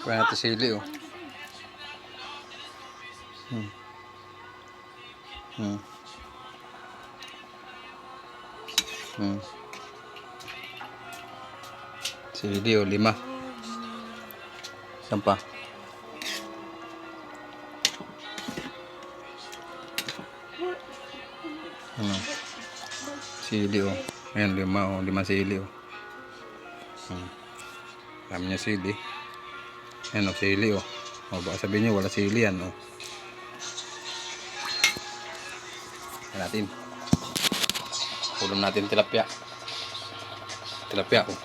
Kuha natin sili oh. Hmm. Hmm. Hmm. Oh, lima. Saan pa? Ano? Sili oh. Ayan, lima oh. Lima sili oh. Hmm. Dami niya sili. Ayan oh, sili oh. O baka sabihin niyo wala sili yan oh. Ayan natin. Ulam natin tilapia. Tilapia oh.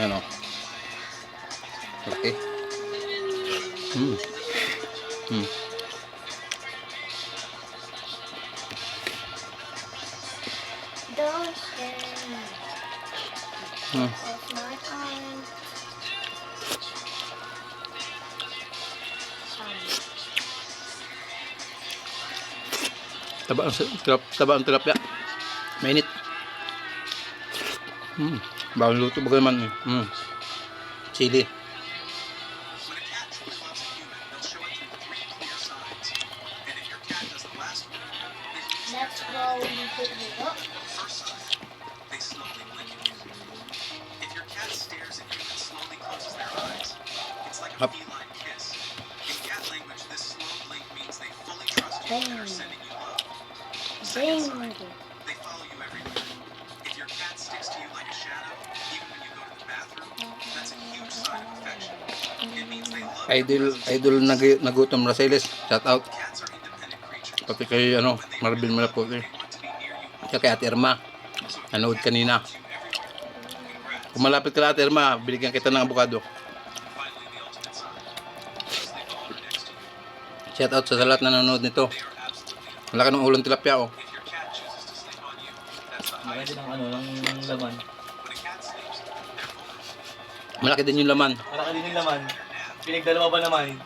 Ayan oh. Laki. Hmm. Hmm. Hmm. Taba ang tilap, taba ang tilapia. Mainit. Hmm. Bagong luto bago naman. eh. Hmm. Chili. That's why we put it up. They slowly blink at you. If your cat stares at you and slowly closes their eyes, it's like a Up. feline kiss. In cat language, this slow blink means they fully trust you and are sending you love. Dang. They follow you everywhere. If your cat sticks to you like a shadow, even when you go to the bathroom, that's a huge sign of affection. It means they love you. Idol, idol nag nagutom Rosales. Shout out. Cats are independent creatures. Pati kay ano, Marvin Malapot eh. Kaya kay Ate Irma. Nanood kanina. Kung malapit ka na Ate Irma, binigyan kita ng you. Shout out sa lahat na nanonood nito. Wala ka ng ulong tilapia oh. If your cat chooses to sleep on you, that's the Malaki din ang ano, ng laman. Malaki din yung laman. Malaki din yung laman. Pinagdalawa ba naman?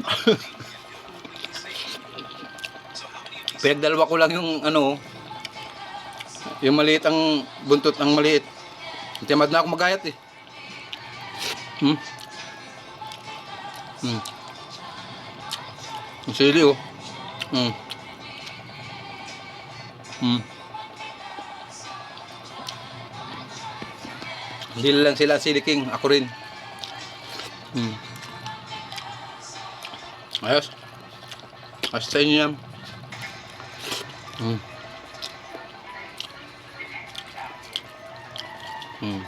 Pinagdalawa ko lang yung ano, yung maliit ang buntot ng maliit. Timad na ako magayat eh. Hmm? Hmm. Ang sili oh. Hmm. Hmm. Hindi lang sila sili king, ako rin. Hmm. Ayos. Ayos sa inyo yan. Hmm. Hmm.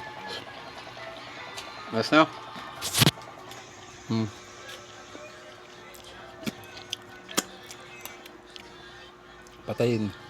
Ayos na. Hmm. Patayin.